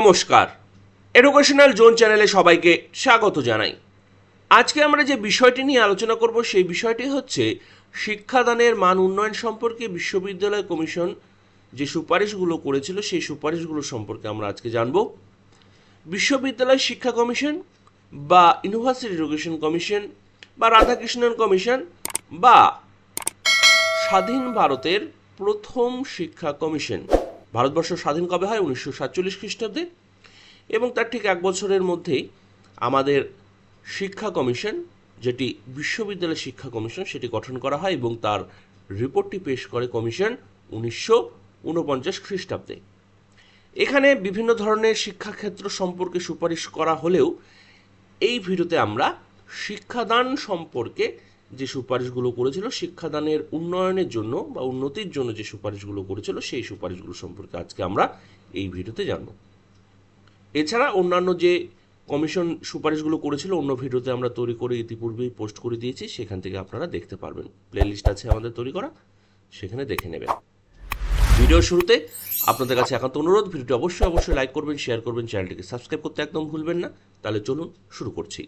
নমস্কার। Educational zone চ্যানেলে সবাইকে স্বাগত জানাই। আজকে আমরা যে বিষয়টি নিয়ে আলোচনা করব সেই বিষয়টি হচ্ছে শিক্ষাদানের মান উন্নয়ন সম্পর্কে বিশ্ববিদ্যালয় কমিশন যে সুপারিশগুলো করেছিল সেই সুপারিশগুলো সম্পর্কে আমরা আজকে জানব। বিশ্ববিদ্যালয় শিক্ষা কমিশন বা ইউনিভার্সিটি এডুকেশন কমিশন বা রাধাকৃষ্ণন কমিশন বা স্বাধীন ভারতের প্রথম শিক্ষা কমিশন। ভারতবর্ষ স্বাধীন কবে হয়? উনিশশো সাতচল্লিশ খ্রিস্টাব্দে। এবং তার ঠিক এক বছরের মধ্যেই আমাদের শিক্ষা কমিশন, যেটি বিশ্ববিদ্যালয় শিক্ষা কমিশন, সেটি গঠন করা হয় এবং তার রিপোর্টটি পেশ করে কমিশন উনিশশো ঊনপঞ্চাশ খ্রিস্টাব্দে। এখানে বিভিন্ন ধরনের শিক্ষাক্ষেত্র সম্পর্কে সুপারিশ করা হলেও এই ভিডিওতে আমরা শিক্ষাদান সম্পর্কে যে সুপারিশগুলো করেছিল, শিক্ষাদানের উন্নয়নের জন্য বা উন্নতির জন্য যে সুপারিশগুলো করেছিল, সেই সুপারিশগুলো সম্পর্কে আজকে আমরা এই ভিডিওতে জানব। এছাড়া অন্যান্য যে কমিশন সুপারিশগুলো করেছিল, অন্য ভিডিওতে আমরা তৈরি করে ইতিপূর্বেই পোস্ট করে দিয়েছি, সেখান থেকে আপনারা দেখতে পারবেন। প্লেলিস্ট আছে আমাদের তৈরি করা, সেখানে দেখে নেবেন। ভিডিওর শুরুতে আপনাদের কাছে একান্ত অনুরোধ, ভিডিওটি অবশ্যই অবশ্যই লাইক করবেন, শেয়ার করবেন, চ্যানেলটিকে সাবস্ক্রাইব করতে একদম ভুলবেন না। তাহলে চলুন শুরু করছি।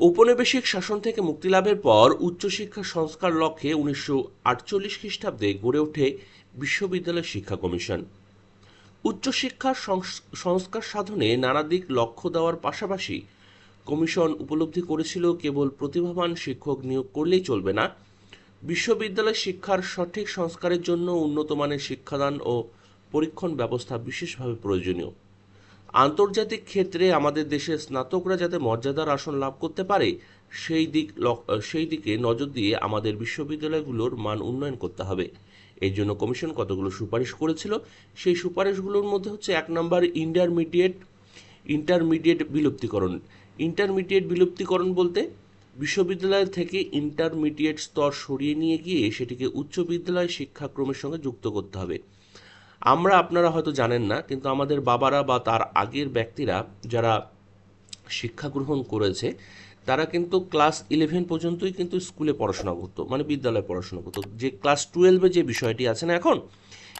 ঔপনিবেশিক শাসন থেকে মুক্তি লাভের পর উচ্চশিক্ষা সংস্কার লক্ষ্যে উনিশশো আটচল্লিশ খ্রিস্টাব্দে গড়ে ওঠে বিশ্ববিদ্যালয় শিক্ষা কমিশন। উচ্চশিক্ষার সংস- সংস্কার সাধনে নানা দিক লক্ষ্য দেওয়ার পাশাপাশি কমিশন উপলব্ধি করেছিল কেবল প্রতিভাবান শিক্ষক নিয়োগ করলেই চলবে না, বিশ্ববিদ্যালয় শিক্ষার সঠিক সংস্কারের জন্য উন্নত মানের শিক্ষাদান ও পরীক্ষণ ব্যবস্থা বিশেষভাবে প্রয়োজনীয়। আন্তর্জাতিক ক্ষেত্রে আমাদের দেশের স্নাতকরা যাতে মর্যাদার আসন লাভ করতে পারে, সেই দিক সেই দিকে নজর দিয়ে আমাদের বিশ্ববিদ্যালয়গুলোর মান উন্নয়ন করতে হবে। এই জন্য কমিশন কতগুলো সুপারিশ করেছিল, সেই সুপারিশগুলোর মধ্যে হচ্ছে এক নম্বর ইন্টারমিডিয়েট ইন্টারমিডিয়েট বিলুপ্তিকরণ। ইন্টারমিডিয়েট বিলুপ্তিকরণ বলতে বিশ্ববিদ্যালয় থেকে ইন্টারমিডিয়েট স্তর সরিয়ে নিয়ে গিয়ে সেটিকে উচ্চ বিদ্যালয় শিক্ষাক্রমের সঙ্গে যুক্ত করতে হবে। আমরা আপনারা হয়তো জানেন না, কিন্তু আমাদের বাবারা বা তার আগের ব্যক্তিরা যারা শিক্ষা গ্রহণ করেছে, তারা কিন্তু ক্লাস ইলেভেন পর্যন্তই কিন্তু স্কুলে পড়াশোনা করতো মানে বিদ্যালয়ে পড়াশোনা করতো। যে ক্লাস টুয়েলভে যে বিষয়টি আছে না এখন,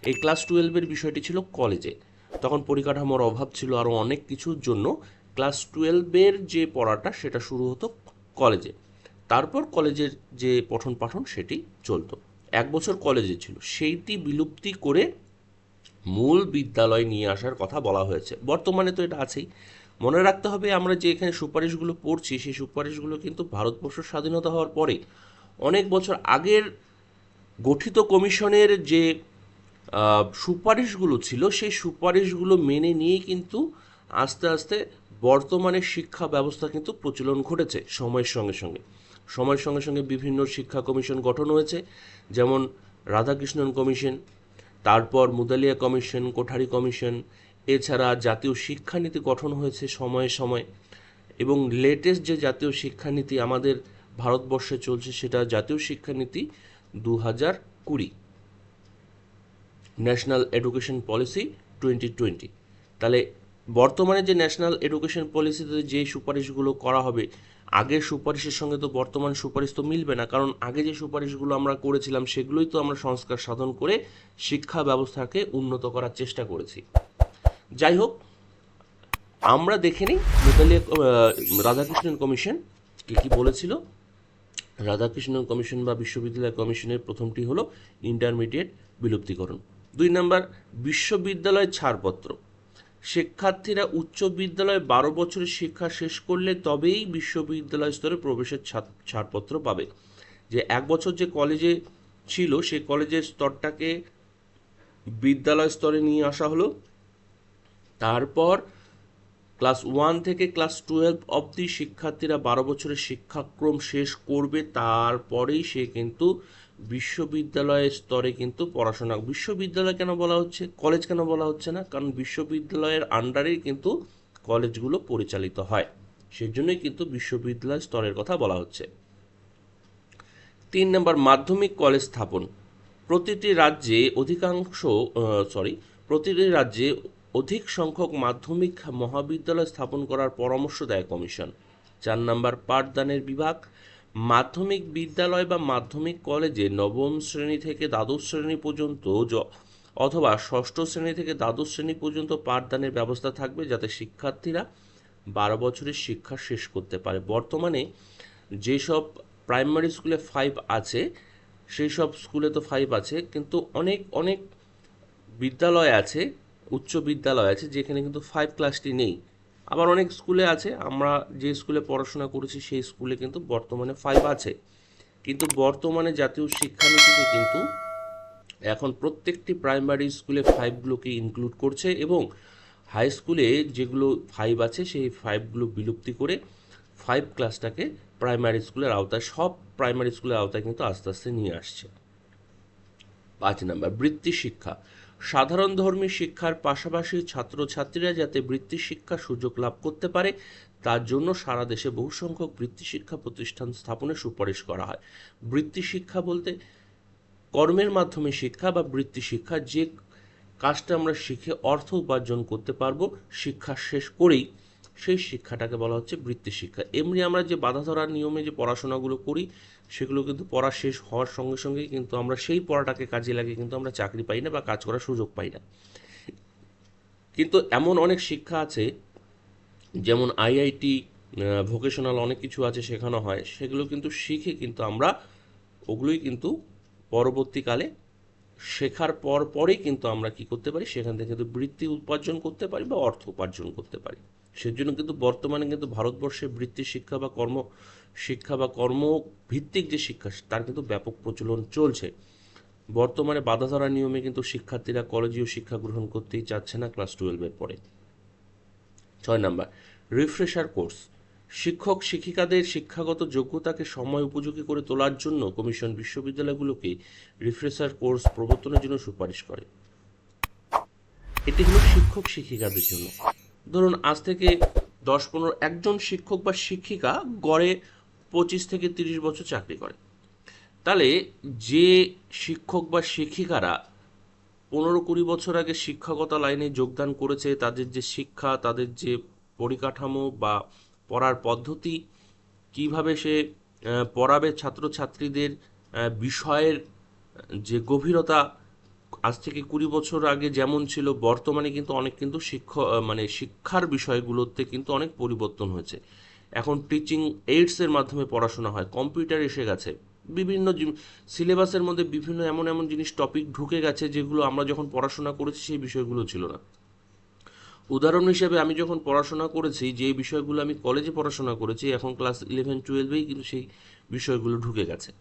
এই ক্লাস টুয়েলভের বিষয়টি ছিল কলেজে। তখন পরিকাঠামোর অভাব ছিল আরও অনেক কিছুর জন্য ক্লাস টুয়েলভের যে পড়াটা, সেটা শুরু হতো কলেজে। তারপর কলেজের যে পঠন পাঠন সেটি চলতো। এক বছর কলেজে ছিল। সেইটি বিলুপ্তি করে মূল বিদ্যালয় নিয়ে আসার কথা বলা হয়েছে। বর্তমানে তো এটা আছেই। মনে রাখতে হবে, আমরা যে এখানে সুপারিশগুলো পড়ছি, সেই সুপারিশগুলো কিন্তু ভারতবর্ষ স্বাধীনতা হওয়ার পরে অনেক বছর আগের গঠিত কমিশনের যে সুপারিশগুলো ছিল, সেই সুপারিশগুলো মেনে নিয়েই কিন্তু আস্তে আস্তে বর্তমানে শিক্ষা ব্যবস্থা কিন্তু প্রচলন ঘটেছে সময়ের সঙ্গে সঙ্গে। সময়ের সঙ্গে সঙ্গে বিভিন্ন শিক্ষা কমিশন গঠন হয়েছে, যেমন রাধাকৃষ্ণন কমিশন তারপর মুদালিয়া কমিশন, কোঠারি কমিশন, এছাড়া জাতীয় শিক্ষানীতি গঠন হয়েছে সময়ে সময়ে। এবং লেটেস্ট যে জাতীয় শিক্ষানীতি আমাদের ভারতবর্ষে চলছে সেটা জাতীয় শিক্ষানীতি দু হাজার কুড়ি। National education policy twenty twenty তাহলে বর্তমানে যে ন্যাশনাল এডুকেশন পলিসিতে যে সুপারিশগুলো করা হবে আগের সুপারিশের সঙ্গে তো বর্তমান সুপারিশ তো মিলবে না, কারণ আগে যে সুপারিশগুলো আমরা করেছিলাম সেগুলোই তো আমরা সংস্কার সাধন করে শিক্ষা ব্যবস্থাকে উন্নত করার চেষ্টা করেছি। যাই হোক, আমরা দেখে নিই মুতালিয়া রাধাকৃষ্ণন কমিশন কী কী বলেছিল। রাধাকৃষ্ণন কমিশন বা বিশ্ববিদ্যালয় কমিশনের প্রথমটি হলো ইন্টারমিডিয়েট বিলুপ্তিকরণ। দুই নম্বর, বিশ্ববিদ্যালয় ছাড়পত্র। শিক্ষার্থীরা উচ্চ বিদ্যালয়ে বারো বছরের শিক্ষা শেষ করলে তবেই বিশ্ববিদ্যালয় স্তরে প্রবেশের ছাড়- ছাড়পত্র পাবে। যে এক বছর যে কলেজে ছিল, সেই কলেজের স্তরটাকে বিদ্যালয় স্তরে নিয়ে আসা হলো। তারপর ক্লাস ওয়ান থেকে ক্লাস টুয়েলভ অবধি শিক্ষার্থীরা বারো বছরের শিক্ষাক্রম শেষ করবে। তারপরেই সে কিন্তু বিশ্ববিদ্যালয়ের স্তরে কিন্তু পড়াশোনা, বিশ্ববিদ্যালয় কেন বলা হচ্ছে কলেজ কেন বলা হচ্ছে না? কারণ বিশ্ববিদ্যালয়ের আন্ডারেই কিন্তু কলেজগুলো পরিচালিত হয়। সেই জন্যই কিন্তু বিশ্ববিদ্যালয় স্তরের কথা বলা হচ্ছে। তিন নম্বর, মাধ্যমিক কলেজ স্থাপন। প্রতিটি রাজ্যে অধিকাংশ সরি প্রতিটি রাজ্যে অধিক সংখ্যক মাধ্যমিক মহাবিদ্যালয় স্থাপন করার পরামর্শ দেয় কমিশন। চার নম্বর, পাঠদানের বিভাগ। মাধ্যমিক বিদ্যালয় বা মাধ্যমিক কলেজে নবম শ্রেণি থেকে দ্বাদশ শ্রেণি পর্যন্ত অথবা ষষ্ঠ শ্রেণি থেকে দ্বাদশ শ্রেণি পর্যন্ত পাঠদানের ব্যবস্থা থাকবে যাতে শিক্ষার্থীরা বারো বছরের শিক্ষা শেষ করতে পারে। বর্তমানে যেসব প্রাইমারি স্কুলে ফাইভ আছে সেই সব স্কুলে তো ফাইভ আছে, কিন্তু অনেক অনেক বিদ্যালয় আছে, উচ্চ বিদ্যালয় আছে, যেখানে কিন্তু ফাইভ ক্লাসটি নেই। আবার অনেক স্কুলে আছে, আমরা যে স্কুলে পড়াশোনা করেছি সেই স্কুলে কিন্তু বর্তমানে ফাইভ আছে। কিন্তু বর্তমানে জাতীয় শিক্ষানীতিতে কিন্তু এখন প্রত্যেকটি প্রাইমারি স্কুলে ফাইভগুলোকে ইনক্লুড করছে এবং হাই স্কুলে যেগুলো ফাইভ আছে সেই ফাইভগুলো বিলুপ্তি করে ফাইভ ক্লাসটাকে প্রাইমারি স্কুলের আওতায়, সব প্রাইমারি স্কুলের আওতায় কিন্তু আস্তে আস্তে নিয়ে আসছে। পাঁচ নাম্বার, বৃত্তি শিক্ষা। সাধারণ ধর্মী শিক্ষার পাশাপাশি ছাত্রছাত্রীরা যাতে বৃত্তি শিক্ষার সুযোগ লাভ করতে পারে, তার জন্য সারা দেশে বহু সংখ্যক বৃত্তি শিক্ষা প্রতিষ্ঠান স্থাপনের সুপারিশ করা হয়। বৃত্তি শিক্ষা বলতে কর্মের মাধ্যমে শিক্ষা বা বৃত্তি শিক্ষা যে কাজটা আমরা শিখে অর্থ উপার্জন করতে পারব, শিক্ষা শেষ করেই সেই শিক্ষাটাকে বলা হচ্ছে বৃত্তি শিক্ষা। এমনি আমরা যে বাধা ধরার নিয়মে যে পড়াশোনাগুলো করি সেগুলো কিন্তু পড়া শেষ হওয়ার সঙ্গে সঙ্গেই কিন্তু আমরা সেই পড়াটাকে কাজে লাগিয়ে কিন্তু আমরা চাকরি পাই না বা কাজ করার সুযোগ পাই না। কিন্তু এমন অনেক শিক্ষা আছে, যেমন আইআইটি ভোকেশনাল অনেক কিছু আছে শেখানো হয়, সেগুলো কিন্তু শিখে কিন্তু আমরা ওগুলোই কিন্তু পরবর্তীকালে শেখার পর পরেই কিন্তু আমরা কি করতে পারি? সেখান থেকে কিন্তু বৃত্তি উপার্জন করতে পারি বা অর্থ উপার্জন করতে পারি। সেজন্য কিন্তু বর্তমানে কিন্তু ভারতবর্ষে বৃত্তি শিক্ষা বা কর্ম শিক্ষা বা কর্মভিত্তিক যে শিক্ষা, তার কিন্তু ব্যাপক প্রচলন চলছে। বর্তমানে বাধা ধরা নিয়মে কিন্তু শিক্ষার্থীরা কলেজীয় শিক্ষা গ্রহণ করতেই চাচ্ছে না ক্লাস টুয়েলভের পরে। ছয় নাম্বার রিফ্রেশার কোর্স শিক্ষক শিক্ষিকাদের শিক্ষাগত যোগ্যতাকে সময় উপযোগী করে তোলার জন্য কমিশন বিশ্ববিদ্যালয়গুলোকে রিফ্রেশার কোর্স প্রবর্তনের জন্য সুপারিশ করে। এটি হলো শিক্ষক শিক্ষিকাদের জন্য। ধরুন, আজ থেকে দশ পনেরো, একজন শিক্ষক বা শিক্ষিকা গড়ে পঁচিশ থেকে তিরিশ বছর চাকরি করে। তাহলে যে শিক্ষক বা শিক্ষিকারা পনেরো কুড়ি বছর আগে শিক্ষকতা লাইনে যোগদান করেছে, তাদের যে শিক্ষা, তাদের যে পরিকাঠামো বা পড়ার পদ্ধতি, কীভাবে সে পড়াবে ছাত্রছাত্রীদের বিষয়ের, যে গভীরতা, আজ থেকে কুড়ি বছর আগে যেমন ছিল, বর্তমানে কিন্তু অনেক কিন্তু শিক্ষ মানে শিক্ষার বিষয়গুলোতে কিন্তু অনেক পরিবর্তন হয়েছে। এখন টিচিং এইডসের মাধ্যমে পড়াশোনা হয়। কম্পিউটার এসে গেছে। বিভিন্ন সিলেবাসের মধ্যে বিভিন্ন এমন এমন জিনিস টপিক ঢুকে গেছে যেগুলো আমরা যখন পড়াশোনা করেছি সেই বিষয়গুলো ছিল না। উদাহরণ হিসেবে আমি যখন পড়াশোনা করেছি, যে বিষয়গুলো আমি কলেজে পড়াশোনা করেছি, এখন ক্লাস ইলেভেন টুয়েলভেই কিন্তু সেই বিষয়গুলো ঢুকে গেছে।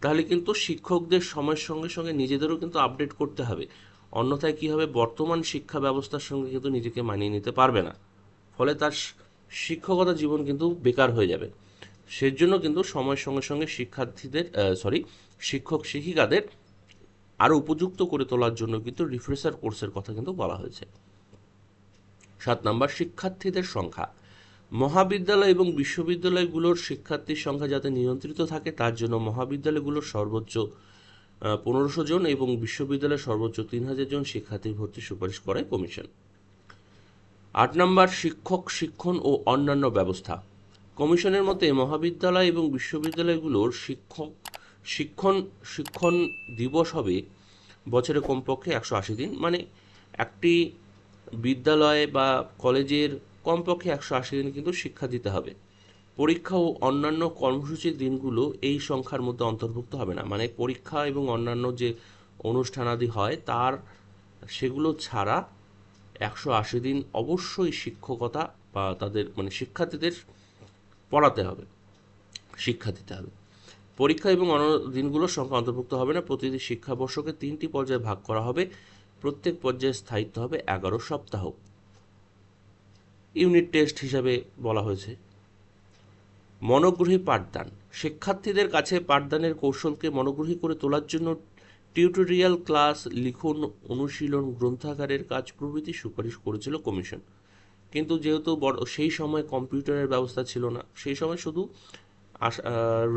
তাহলে কিন্তু শিক্ষকদের সময়ের সঙ্গে সঙ্গে নিজেদেরও কিন্তু আপডেট করতে হবে। অন্যথায় কী হবে? বর্তমান শিক্ষা ব্যবস্থার সঙ্গে কিন্তু নিজেকে মানিয়ে নিতে পারবে না। ফলে তার শিক্ষকতা জীবন কিন্তু বেকার হয়ে যাবে। সেজন্য কিন্তু সময়ের সঙ্গে সঙ্গে শিক্ষার্থীদের সরি শিক্ষক শিক্ষিকাদের আরও উপযুক্ত করে তোলার জন্য কিন্তু রিফ্রেশার কোর্সের কথা কিন্তু বলা হয়েছে। সাত নম্বর, শিক্ষার্থীদের সংখ্যা। মহাবিদ্যালয় এবং বিশ্ববিদ্যালয়গুলোর শিক্ষার্থীর সংখ্যা যাতে নিয়ন্ত্রিত থাকে, তার জন্য মহাবিদ্যালয়গুলোর সর্বোচ্চ পনেরোশো জন এবং বিশ্ববিদ্যালয়ের সর্বোচ্চ তিন হাজার জন শিক্ষার্থী ভর্তির সুপারিশ করে কমিশন। আট নম্বর, শিক্ষক, শিক্ষণ ও অন্যান্য ব্যবস্থা। কমিশনের মতে মহাবিদ্যালয় এবং বিশ্ববিদ্যালয়গুলোর শিক্ষক, শিক্ষণ শিক্ষণ দিবস হবে বছরে কমপক্ষে একশো আশি দিন। মানে একটি বিদ্যালয় বা কলেজের কমপক্ষে একশো আশি দিন কিন্তু শিক্ষা দিতে হবে। পরীক্ষা ও অন্যান্য কর্মসূচির দিনগুলো এই সংখ্যার মধ্যে অন্তর্ভুক্ত হবে না। মানে পরীক্ষা এবং অন্যান্য যে অনুষ্ঠানাদি হয়, তার সেগুলো ছাড়া একশো আশি দিন অবশ্যই শিক্ষকতা বা তাদের মানে শিক্ষার্থীদের পড়াতে হবে, শিক্ষা দিতে হবে। পরীক্ষা এবং অন্য দিনগুলোর সংখ্যা অন্তর্ভুক্ত হবে না। প্রতিটি শিক্ষাবর্ষকে তিনটি পর্যায়ে ভাগ করা হবে। প্রত্যেক পর্যায়ে স্থায়িত্ব হবে এগারো সপ্তাহ। ইউনিট টেস্ট হিসাবে বলা হয়েছে। মনোগ্রহী পাঠদান। শিক্ষার্থীদের কাছে পাঠদানের কৌশলকে মনোগ্রহী করে তোলার জন্য টিউটোরিয়াল ক্লাস লিখন অনুশীলন গ্রন্থাগারের কাজ প্রভৃতি সুপারিশ করেছিল কমিশন। কিন্তু যেহেতু বড়, সেই সময় কম্পিউটারের ব্যবস্থা ছিল না। সেই সময় শুধু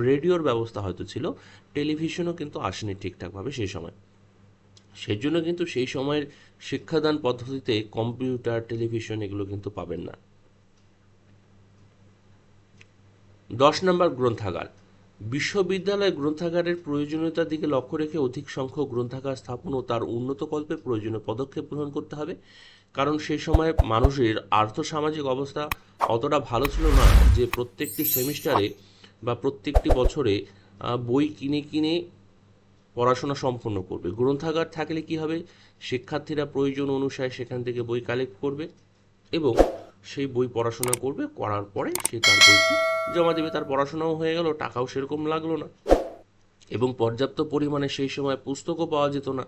রেডিওর ব্যবস্থা হয়তো ছিল, টেলিভিশনও কিন্তু আসেনি ঠিকঠাকভাবে সেই সময়। সেই জন্য কিন্তু সেই সময়ের শিক্ষাদান পদ্ধতিতে কম্পিউটার, টেলিভিশন এগুলো কিন্তু পাবেন না। দশ নম্বর গ্রন্থাগার। বিশ্ববিদ্যালয় গ্রন্থাগারের প্রয়োজনীয়তার দিকে লক্ষ্য রেখে অধিক সংখ্যক গ্রন্থাগার স্থাপন ও তার উন্নত কল্পে প্রয়োজনীয় পদক্ষেপ গ্রহণ করতে হবে। কারণ সেই সময় মানুষের আর্থসামাজিক অবস্থা অতটা ভালো ছিল না যে প্রত্যেকটি সেমিস্টারে বা প্রত্যেকটি বছরে বই কিনে কিনে পড়াশোনা সম্পন্ন করবে। গ্রন্থাগার থাকলে কি হবে? শিক্ষার্থীরা প্রয়োজন অনুসারে সেখান থেকে বই কালেক্ট করবে এবং সেই বই পড়াশোনা করবে, করার পরে সে তার বইটি জমা দেবে, তার পড়াশোনাও হয়ে গেল, টাকাও সেরকম লাগল না। এবং পর্যাপ্ত পরিমাণে সেই সময় পুস্তকও পাওয়া যেত না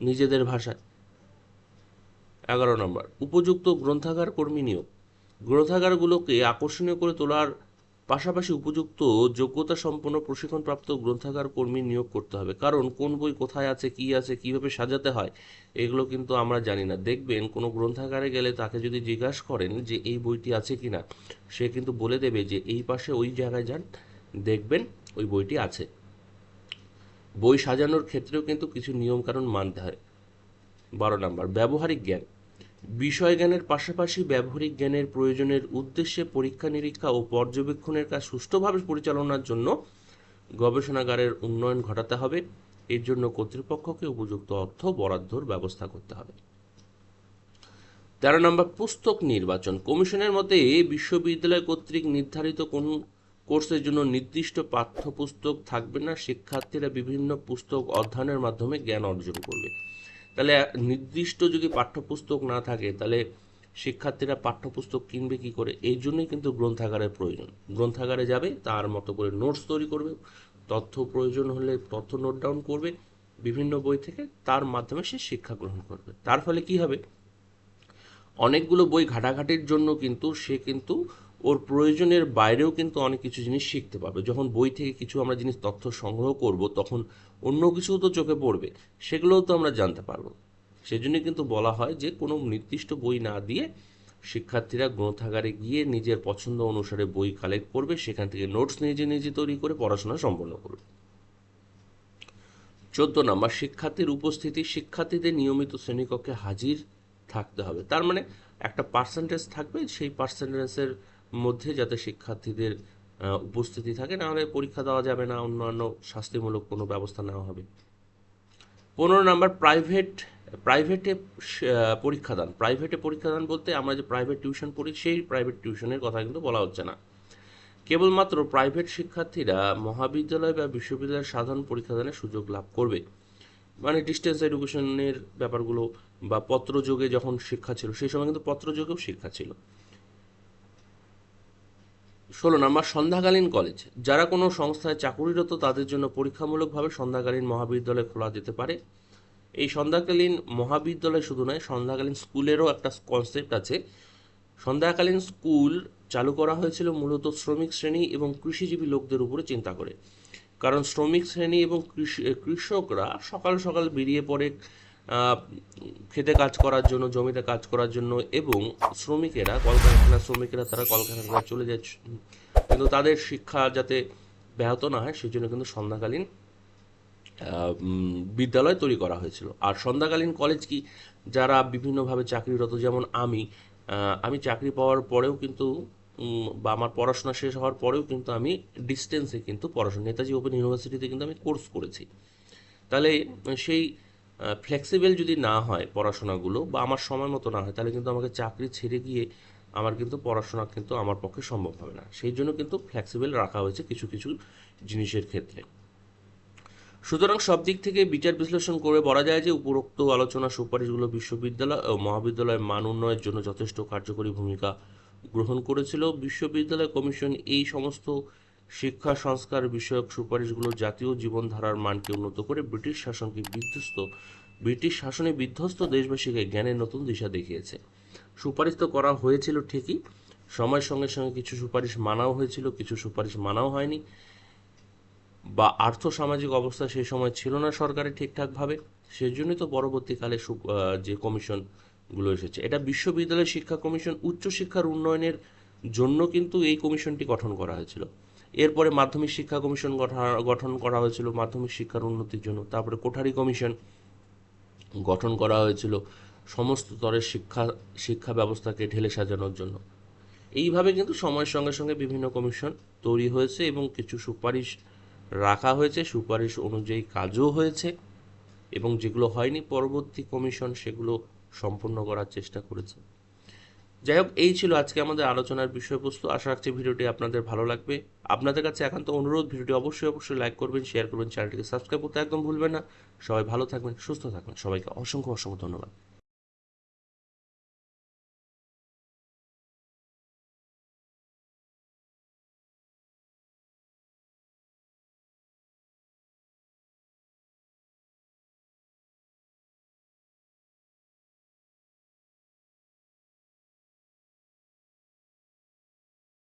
নিজেদের ভাষায়। এগারো নম্বর, উপযুক্ত গ্রন্থাগার কর্মী নিয়োগ। গ্রন্থাগারগুলোকে আকর্ষণীয় করে তোলার পাশাপাশি উপযুক্ত যোগ্যতা সম্পন্ন প্রশিক্ষণপ্রাপ্ত গ্রন্থাগার কর্মী নিয়োগ করতে হবে। কারণ কোন বই কোথায় আছে, কি আছে, কীভাবে সাজাতে হয়, এগুলো কিন্তু আমরা জানি না। দেখবেন কোনো গ্রন্থাগারে গেলে তাকে যদি জিজ্ঞাসা করেন যে এই বইটি আছে কি না সে কিন্তু বলে দেবে যে এই পাশে ওই জায়গায় যান, দেখবেন ওই বইটি আছে। বই সাজানোর ক্ষেত্রেও কিন্তু কিছু নিয়মকানুন মানতে হয়। বারো নম্বর, ব্যবহারিক জ্ঞান। বিষয় জ্ঞানের পাশাপাশি ব্যবহারিক জ্ঞানের প্রয়োজনের উদ্দেশ্যে পরীক্ষা নিরীক্ষা ও পর্যবেক্ষণের কাজ সুষ্ঠুভাবে পরিচালনার জন্য গবেষণাগারের উন্নয়ন ঘটাতে হবে। এর জন্য কর্তৃপক্ষকে উপযুক্ত অর্থ বরাদ্দর ব্যবস্থা করতে হবে। তেরো নম্বর, পুস্তক নির্বাচন। কমিশনের মতে বিশ্ববিদ্যালয় কর্তৃক নির্ধারিত কোন কোর্সের জন্য নির্দিষ্ট পাঠ্যপুস্তক থাকবে না। শিক্ষার্থীরা বিভিন্ন পুস্তক অধ্যয়নের মাধ্যমে জ্ঞান অর্জন করবে। তাহলে নির্দিষ্ট যদি পাঠ্যপুস্তক না থাকে, তাহলে শিক্ষার্থীরা পাঠ্যপুস্তক কিনবে কি করে? এই জন্যই কিন্তু গ্রন্থাগারের প্রয়োজন। গ্রন্থাগারে যাবে, তার মতো করে নোটস তৈরি করবে, তথ্য প্রয়োজন হলে তথ্য নোট ডাউন করবে, বিভিন্ন বই থেকে তার মাধ্যমে সে শিক্ষা গ্রহণ করবে। তার ফলে কি হবে? অনেকগুলো বই ঘাটাঘাটির জন্য কিন্তু সে কিন্তু ওর প্রয়োজনের বাইরেও কিন্তু অনেক কিছু জিনিস শিখতে পারবে। যখন বই থেকে কিছু আমরা জিনিস তথ্য সংগ্রহ করব, তখন অন্য কিছুও তো চোখে পড়বে। সেগুলোও তো আমরা জানতে পারব। সেজন্য কিন্তু বলা হয় যে, কোনো নির্দিষ্ট বই না দিয়ে শিক্ষার্থীরা গ্রন্থাগারে গিয়ে নিজের পছন্দ অনুসারে বই কালেক্ট করবে, সেখান থেকে নোটস নিজে নিজে তৈরি করে পড়াশোনা সম্পন্ন করবে। চোদ্দ নম্বর, শিক্ষার্থীর উপস্থিতি। শিক্ষার্থীদের নিয়মিত শ্রেণীকক্ষে হাজির থাকতে হবে। তার মানে একটা পার্সেন্টেজ থাকবে, সেই পার্সেন্টেজের মধ্যে যাতে শিক্ষার্থীদের উপস্থিতি থাকে নাহলে পরীক্ষা দেওয়া যাবে না অন্যান্য শাস্তিমূলক কোনো ব্যবস্থা নেওয়া হবে। পনেরো নাম্বার প্রাইভেট প্রাইভেটে আহ, পরীক্ষাদান। প্রাইভেটে পরীক্ষাদান বলতে আমরা যে প্রাইভেট টিউশন পড়ি সেই প্রাইভেট টিউশনের কথা কিন্তু বলা হচ্ছে না। কেবলমাত্র প্রাইভেট শিক্ষার্থীরা মহাবিদ্যালয় বা বিশ্ববিদ্যালয়ের সাধারণ পরীক্ষাদানের সুযোগ লাভ করবে। মানে ডিস্টেন্স এডুকেশনের ব্যাপারগুলো বা পত্রযোগে যখন শিক্ষা ছিল সেই সময় কিন্তু পত্রযোগেও শিক্ষা ছিল। ষোলো নম্বর, সন্ধ্যাকালীন কলেজ যারা কোনো সংস্থায় চাকুরিরত, তাদের জন্য পরীক্ষামূলকভাবে সন্ধ্যাকালীন মহাবিদ্যালয় খোলা যেতে পারে। এই সন্ধ্যাকালীন মহাবিদ্যালয় শুধু নয়, সন্ধ্যাকালীন স্কুলেরও একটা কনসেপ্ট আছে। সন্ধ্যাকালীন স্কুল চালু করা হয়েছিল মূলত শ্রমিক শ্রেণি এবং কৃষিজীবী লোকদের উপরে চিন্তা করে। কারণ শ্রমিক শ্রেণি এবং কৃষি, কৃষকরা সকাল সকাল বেরিয়ে পড়ে খেতে কাজ করার জন্য, জমিতে কাজ করার জন্য এবং শ্রমিকেরা, কলকারখানার শ্রমিকেরা তারা কলকারখানায় চলে যায় কিন্তু তাদের শিক্ষা যাতে ব্যাহত না হয় সেই জন্য কিন্তু সন্ধ্যাকালীন বিদ্যালয় তৈরি করা হয়েছিল। আর সন্ধ্যাকালীন কলেজ কি, যারা বিভিন্নভাবে চাকরিরত, যেমন আমি আমি চাকরি পাওয়ার পরেও কিন্তু বা আমার পড়াশোনা শেষ হওয়ার পরেও কিন্তু আমি ডিস্টেন্সে কিন্তু পড়াশোনা, নেতাজি ওপেন ইউনিভার্সিটিতে কিন্তু আমি কোর্স করেছি। তাহলে সেই ফ্লেক্সিবল যদি না হয় পড়াশোনাগুলো বা আমার সময় মতো না হয়, তাহলে কিন্তু আমাকে চাকরি ছেড়ে গিয়ে আমার কিন্তু পড়াশোনা কিন্তু আমার পক্ষে সম্ভব হবে না। সেই জন্য কিন্তু ফ্লেক্সিবল রাখা হয়েছে কিছু কিছু জিনিসের ক্ষেত্রে। সুতরাং সব দিক থেকে বিচার বিশ্লেষণ করে বলা যায় যে উপরোক্ত আলোচনা সুপারিশগুলো বিশ্ববিদ্যালয় ও মহাবিদ্যালয়ের মান উন্নয়নের জন্য যথেষ্ট কার্যকরী ভূমিকা গ্রহণ করেছিল। বিশ্ববিদ্যালয় কমিশন এই সমস্ত শিক্ষা, সংস্কার বিষয়ক সুপারিশগুলো জাতীয় জীবনধারার মানকে উন্নত করে ব্রিটিশ শাসনকে বিধ্বস্ত, ব্রিটিশ শাসনে বিধ্বস্ত দেশবাসীকে জ্ঞানের নতুন দিশা দেখিয়েছে। সুপারিশ তো করা হয়েছিল ঠিকই, সময়ের সঙ্গে সঙ্গে কিছু সুপারিশ মানাও হয়েছিল, কিছু সুপারিশ মানাও হয়নি। বা আর্থসামাজিক অবস্থা সেই সময় ছিল না সরকারের ঠিকঠাকভাবে সেই জন্যই তো পরবর্তীকালে যে কমিশনগুলো এসেছে। এটা বিশ্ববিদ্যালয় শিক্ষা কমিশন উচ্চশিক্ষার উন্নয়নের জন্য কিন্তু এই কমিশনটি গঠন করা হয়েছিল। এরপরে মাধ্যমিক শিক্ষা কমিশন গঠন করা হয়েছিল মাধ্যমিক শিক্ষার উন্নতির জন্য। তারপরে কোঠারি কমিশন গঠন করা হয়েছিল সমস্ত স্তরের শিক্ষা শিক্ষা ব্যবস্থাকে ঢেলে সাজানোর জন্য। এইভাবে কিন্তু সময়ের সঙ্গে সঙ্গে বিভিন্ন কমিশন তৈরি হয়েছে এবং কিছু সুপারিশ রাখা হয়েছে। সুপারিশ অনুযায়ী কাজও হয়েছে এবং যেগুলো হয়নি, পরবর্তী কমিশন সেগুলো সম্পূর্ণ করার চেষ্টা করেছে। যাই হোক, এই ছিল আজকে আমাদের আলোচনার বিষয়বস্তু। আশা রাখছি ভিডিওটি আপনাদের ভালো লাগবে। আপনাদের কাছে একান্ত অনুরোধ, ভিডিওটি অবশ্যই অবশ্যই লাইক করবেন শেয়ার করবেন চ্যানেলটিকে সাবস্ক্রাইব করতে একদম ভুলবেন না। সবাই ভালো থাকবেন, সুস্থ থাকবেন। সবাইকে অসংখ্য অসংখ্য ধন্যবাদ।